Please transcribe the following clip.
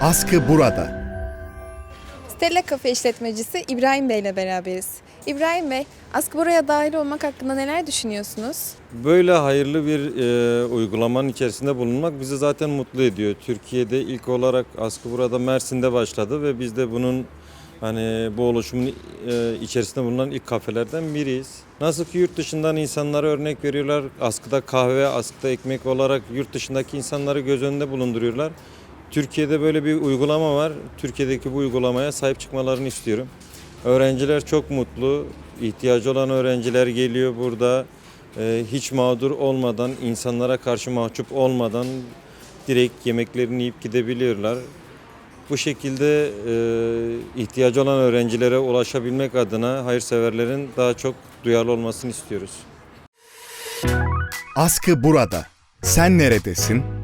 Askı burada. Stella Cafe işletmecisi İbrahim Bey ile beraberiz. İbrahim Bey, askı buraya dahil olmak hakkında neler düşünüyorsunuz? Böyle hayırlı bir e, uygulamanın içerisinde bulunmak bizi zaten mutlu ediyor. Türkiye'de ilk olarak askı burada Mersin'de başladı ve biz de bunun hani bu oluşumun e, içerisinde bulunan ilk kafelerden biriyiz. Nasıl ki yurt dışından insanlara örnek veriyorlar. Askıda kahve, askıda ekmek olarak yurt dışındaki insanları göz önünde bulunduruyorlar. Türkiye'de böyle bir uygulama var. Türkiye'deki bu uygulamaya sahip çıkmalarını istiyorum. Öğrenciler çok mutlu. İhtiyacı olan öğrenciler geliyor burada. Ee, hiç mağdur olmadan, insanlara karşı mahcup olmadan direkt yemeklerini yiyip gidebiliyorlar. Bu şekilde e, ihtiyacı olan öğrencilere ulaşabilmek adına hayırseverlerin daha çok duyarlı olmasını istiyoruz. Askı burada. Sen neredesin?